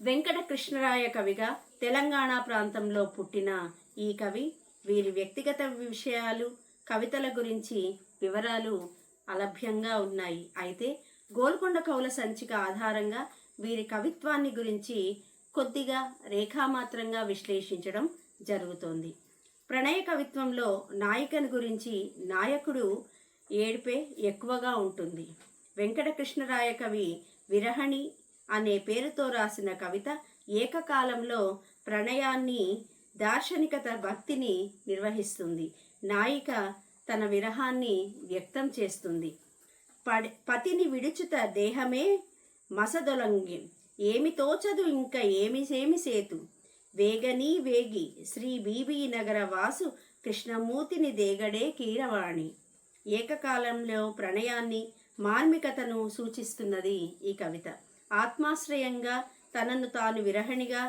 వెంకట కృష్ణరాయ కవిగా తెలంగాణ ప్రాంతంలో పుట్టిన ఈ కవి. వీరి వ్యక్తిగత విషయాలు కవితల గురించి వివరాలు అలభ్యంగా ఉన్నాయి. అయితే గోల్కొండ కవుల సంచిక ఆధారంగా వీరి కవిత్వాన్ని గురించి కొద్దిగా రేఖామాత్రంగా విశ్లేషించడం జరుగుతోంది. ప్రణయ కవిత్వంలో నాయికను గురించి నాయకుడు ఏడిపే ఎక్కువగా ఉంటుంది. వెంకటకృష్ణరాయ కవి విరహణి అనే పేరుతో రాసిన కవిత ఏకకాలంలో ప్రణయాన్ని దార్శనికత భక్తిని నిర్వహిస్తుంది. నాయిక తన విరహాన్ని వ్యక్తం చేస్తుంది. పడి పతిని విడుచుత దేహమే మసదొలంగి. ఏమి తోచదు ఇంకా ఏమి సేమి సేతు. వేగనీ వేగి శ్రీ బీబీ నగర వాసు కృష్ణమూర్తిని దేగడే కీరవాణి. ఏకకాలంలో ప్రణయాన్ని మార్మికతను సూచిస్తున్నది ఈ కవిత. ఆత్మాశ్రయంగా తనను తాను విరహణిగా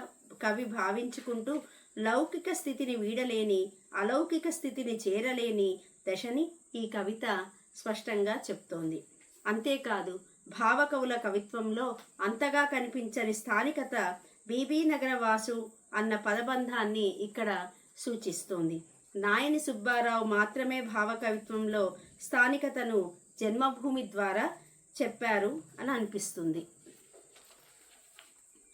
కవి భావించుకుంటూ లౌకిక స్థితిని వీడలేని అలౌకిక స్థితిని చేరలేని దశని ఈ కవిత స్పష్టంగా చెప్తోంది. అంతేకాదు భావకవుల కవిత్వంలో అంతగా కనిపించని స్థానికత బీబీ నగర వాసు అన్న పదబంధాన్ని ఇక్కడ సూచిస్తోంది. నాయని సుబ్బారావు మాత్రమే భావకవిత్వంలో స్థానికతను జన్మభూమి ద్వారా చెప్పారు అని అనిపిస్తుంది.